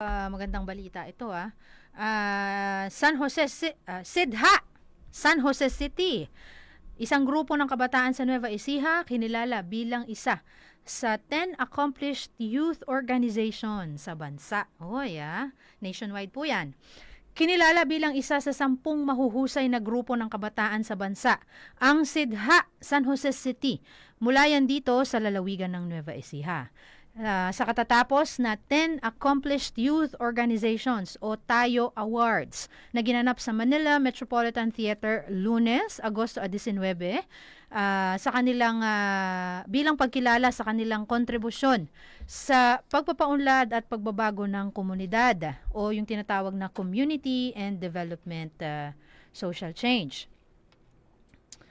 Ah, magandang balita ito ah. Ah, San Jose ah, Sidha, San Jose City. Isang grupo ng kabataan sa Nueva Ecija kinilala bilang isa sa 10 accomplished youth organization sa bansa. Oy, ah. Nationwide po 'yan. Kinilala bilang isa sa sampung mahuhusay na grupo ng kabataan sa bansa, ang Sidha San Jose City. Mula yan dito sa lalawigan ng Nueva Ecija. Ah, sa katatapos na 10 Accomplished Youth Organizations o TAYO Awards na ginanap sa Manila Metropolitan Theater lunes, Agosto 19, ah, sa kanilang ah, bilang pagkilala sa kanilang kontribusyon sa pagpapaunlad at pagbabago ng komunidad o yung tinatawag na community and development ah, social change.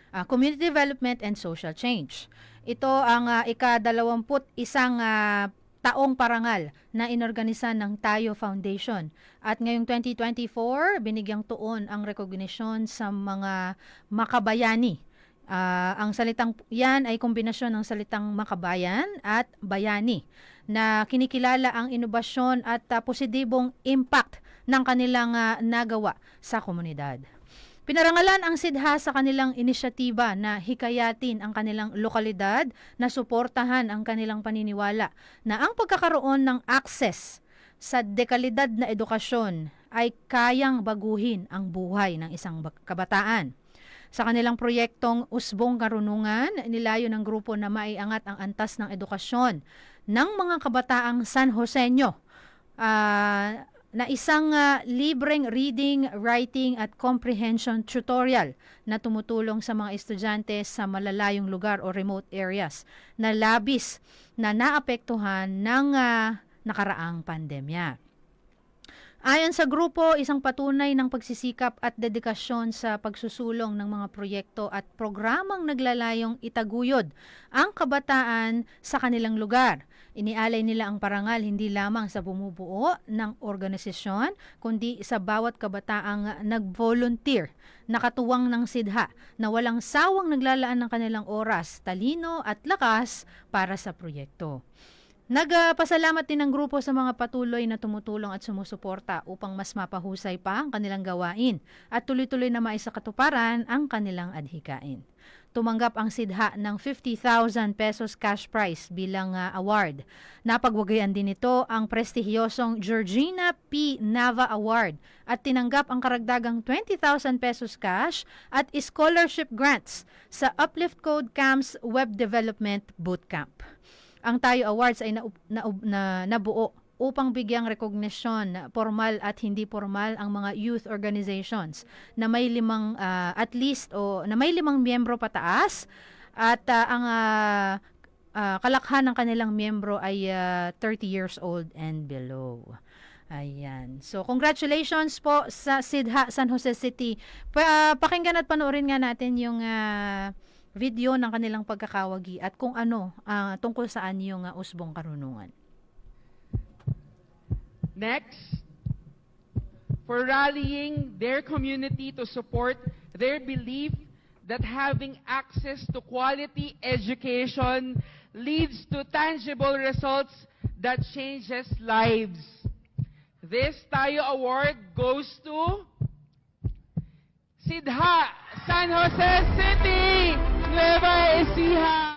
Ah, community development and social change. Ito ang uh, ika-dalawamput isang ah, taong parangal na inorganisa ng Tayo Foundation. At ngayong 2024, binigyang tuon ang recognition sa mga makabayani. Ah, ang salitang yan ay kombinasyon ng salitang makabayan at bayani na kinikilala ang inobasyon at ah, positibong impact ng kanilang ah, nagawa sa komunidad. Pinarangalan ang SIDHA sa kanilang inisyatiba na hikayatin ang kanilang lokalidad na suportahan ang kanilang paniniwala na ang pagkakaroon ng access sa dekalidad na edukasyon ay kayang baguhin ang buhay ng isang kabataan. Sa kanilang proyektong Usbong Karunungan, nilayo ng grupo na maiangat ang antas ng edukasyon ng mga kabataang San Joseño ah, na isang ah, libreng reading, writing at comprehension tutorial na tumutulong sa mga estudyante sa malalayong lugar o remote areas na labis na naapektuhan ng ah, nakaraang pandemya. Ayon sa grupo, isang patunay ng pagsisikap at dedikasyon sa pagsusulong ng mga proyekto at programang naglalayong itaguyod ang kabataan sa kanilang lugar. Inialay nila ang parangal hindi lamang sa bumubuo ng organisasyon, kundi sa bawat kabataang nag-volunteer, nakatuwang ng sidha na walang sawang naglalaan ng kanilang oras, talino at lakas para sa proyekto. Nagpasalamat din ang grupo sa mga patuloy na tumutulong at sumusuporta upang mas mapahusay pa ang kanilang gawain at tuloy-tuloy na maisakatuparan ang kanilang adhikain. Tumanggap ang SIDHA ng 50,000 pesos cash prize bilang ah, award. Napagwagayan din ito ang prestihiyosong Georgina P. Nava Award at tinanggap ang karagdagang 20,000 pesos cash at scholarship grants sa Uplift Code Camps Web Development Bootcamp. Ang Tayo Awards ay na, na, na, nabuo upang bigyang recognition formal at hindi formal ang mga youth organizations na may limang ah, at least o na may limang miyembro pataas at ah, ang ah, ah, kalakhan ng kanilang miyembro ay ah, 30 years old and below. Ayan. So, congratulations po sa Sidha San Jose City. Pa, pakinggan at panoorin nga natin yung ah, video ng kanilang pagkakawagi at kung ano ah, tungkol saan yung ah, usbong karunungan. Next, for rallying their community to support their belief that having access to quality education leads to tangible results that changes lives. This Tayo Award goes to Sidha, San Jose City, Nueva Ecija.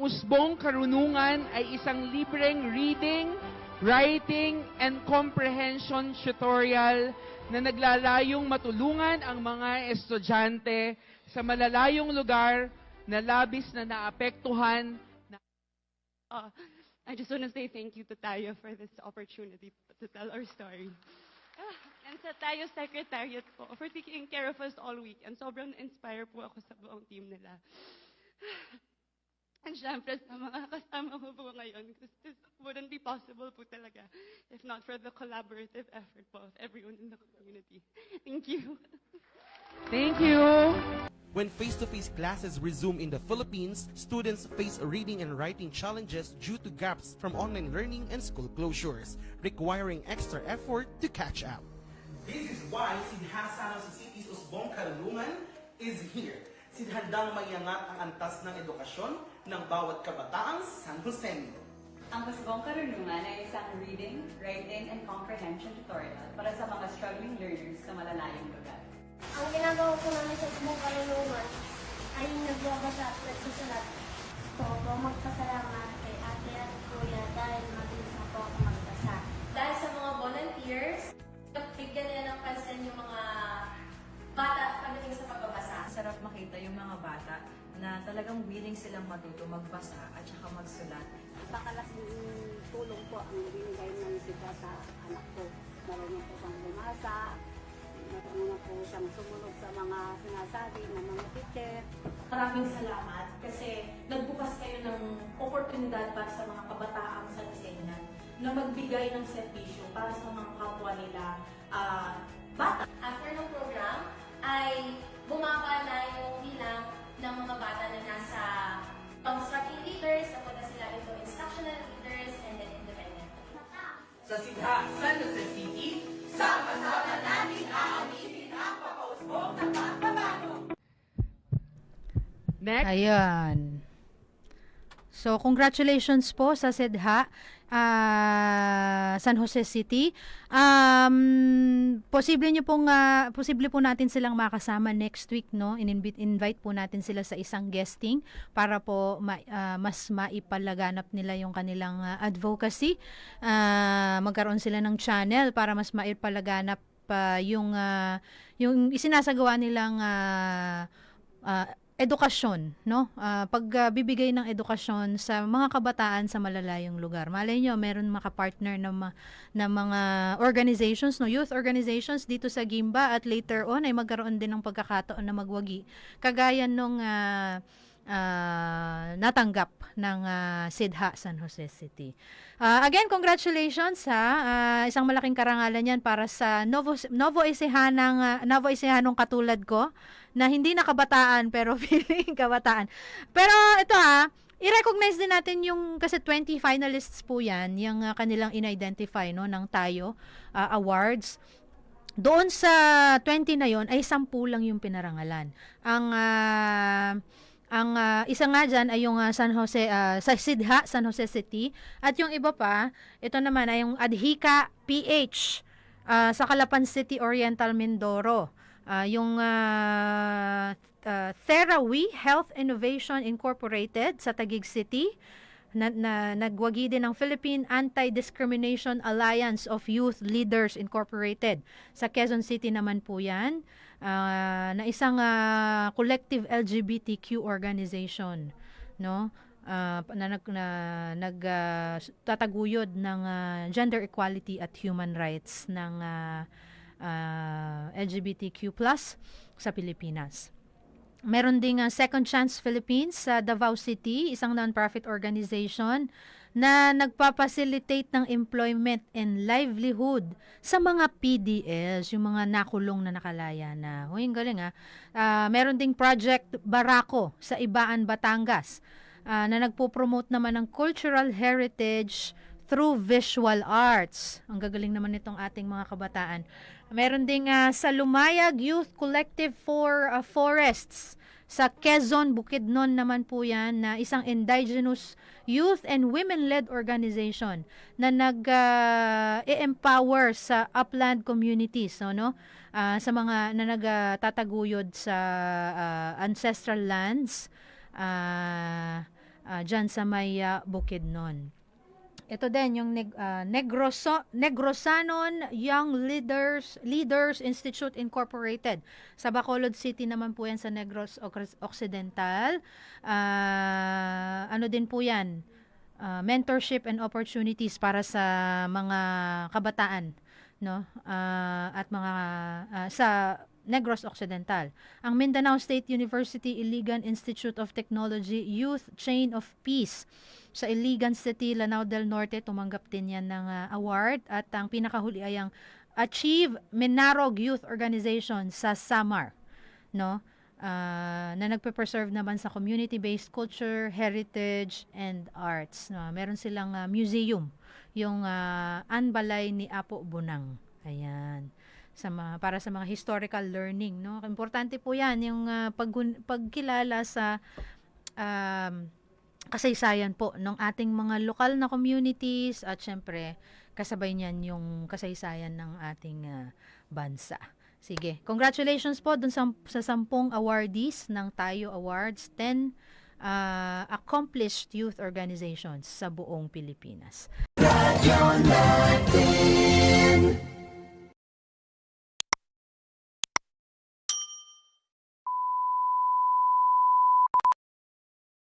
Usbong Karunungan ay isang libreng reading, writing, and comprehension tutorial na naglalayong matulungan ang mga estudyante sa malalayong lugar na labis na naapektuhan Uh, I just want to say thank you to Tayo for this opportunity to tell our story. And sa Tayo Secretariat po for taking care of us all week. And sobrang inspire po ako sa buong team nila. And syempre sa mga kasama ko po ngayon, because this wouldn't be possible po talaga if not for the collaborative effort po of everyone in the community. Thank you. Thank you. When face-to-face classes resume in the Philippines, students face reading and writing challenges due to gaps from online learning and school closures, requiring extra effort to catch up. This is why Sidha San Jose City's Usbong Karunungan is here. Sidhandang maiangat ang antas ng edukasyon ng bawat kabataang San Joseño. Ang Husbong Karunungan ay isang reading, writing, and comprehension tutorial para sa mga struggling learners sa malalayong lugar. Ang ginagawa ko naman sa buong kalulungan ay nagbabasa at nagsusulat. Gusto ko magpasalamat kay ate at kuya dahil mabilis na po ako magbasa. Dahil sa mga volunteers, bigyan nila ng pansin yung mga bata pagdating sa pagbabasa. Sarap makita yung mga bata na talagang willing silang matuto magbasa at saka magsulat. Napakalaking tulong po ang binigay ng sita sa anak ko. Marunong po siyang bumasa, po siyang sumunod sa mga sinasabi ng mga teacher. Maraming salamat kasi nagbukas kayo ng oportunidad para sa mga kabataang sa Lisenyan na magbigay ng serbisyo para sa mga kapwa nila ah, bata. After ng program ay bumaba na yung Ayan. So, congratulations po sa SEDHA, ah, San Jose City. Um, posible nyo pong, ah, posible po natin silang makasama next week, no? In-invite invite po natin sila sa isang guesting para po ma- ah, mas maipalaganap nila yung kanilang ah, advocacy. Ah, magkaroon sila ng channel para mas maipalaganap pa yung, ah, yung isinasagawa nilang ah, ah, edukasyon, no? Ah, pagbibigay ng edukasyon sa mga kabataan sa malalayong lugar. Malay nyo, meron makapartner na, ma- na mga organizations, no? Youth organizations dito sa Gimba at later on ay magkaroon din ng pagkakataon na magwagi. Kagaya nung ah, ah, natanggap ng ah, SIDHA San Jose City. Ah, again, congratulations ha. Ah, isang malaking karangalan yan para sa Novo, Novo Ecehanang, ah, Novo Ecehanong katulad ko na hindi na kabataan pero feeling kabataan. Pero ito ha, i-recognize din natin yung kasi 20 finalists po yan, yung ah, kanilang in-identify no ng tayo ah, awards. Doon sa 20 na yon ay 10 lang yung pinarangalan. Ang ah, ang ah, isa nga dyan ay yung ah, San Jose, ah, sa Sidha, San Jose City. At yung iba pa, ito naman ay yung Adhika PH ah, sa Calapan City, Oriental, Mindoro. Ah, yung uh, Therawi Health Innovation Incorporated sa Taguig City na, na nagwagi din ng Philippine Anti-Discrimination Alliance of Youth Leaders Incorporated. Sa Quezon City naman po yan, ah, na isang ah, collective LGBTQ organization, no? Ah, na nag na, nag ah, tataguyod ng ah, gender equality at human rights ng ah, ah, LGBTQ+ sa Pilipinas. Meron ding ah, Second Chance Philippines sa Davao City, isang non-profit organization na nagpapacilitate ng employment and livelihood sa mga PDLs, yung mga nakulong na nakalaya na. Uy, ang galing ah. Ah, meron ding Project Barako sa Ibaan, Batangas ah, na nagpo-promote naman ng cultural heritage through visual arts. Ang gagaling naman nitong ating mga kabataan. Meron ding ah, sa Lumayag Youth Collective for ah, Forests sa Quezon, Bukidnon naman po yan na isang indigenous youth and women-led organization na nag-empower sa upland communities no, no? Ah, sa mga na nagtataguyod sa ah, ancestral lands ah ah, dyan sa may ah, Bukidnon. Ito din yung neg, ah, Negroso, Negrosanon Young Leaders Leaders Institute Incorporated. Sa Bacolod City naman po yan sa Negros Occ- Occidental. Ah, ano din po yan? Ah, mentorship and opportunities para sa mga kabataan no Ah, at mga ah, sa Negros Occidental. Ang Mindanao State University Iligan Institute of Technology Youth Chain of Peace sa Iligan City, Lanao del Norte, tumanggap din yan ng ah, award. At ang pinakahuli ay ang Achieve Minarog Youth Organization sa Samar. No? Ah, na nagpe-preserve naman sa community-based culture, heritage, and arts. No? Meron silang ah, museum, yung ah, Anbalay ni Apo Bunang. Ayan sa mga, para sa mga historical learning no importante po 'yan yung ah, paggun- pagkilala sa um, kasaysayan po ng ating mga lokal na communities at syempre kasabay niyan yung kasaysayan ng ating ah, bansa. Sige, congratulations po dun sa, sa sampung awardees ng Tayo Awards, 10 ah, accomplished youth organizations sa buong Pilipinas. Radyo natin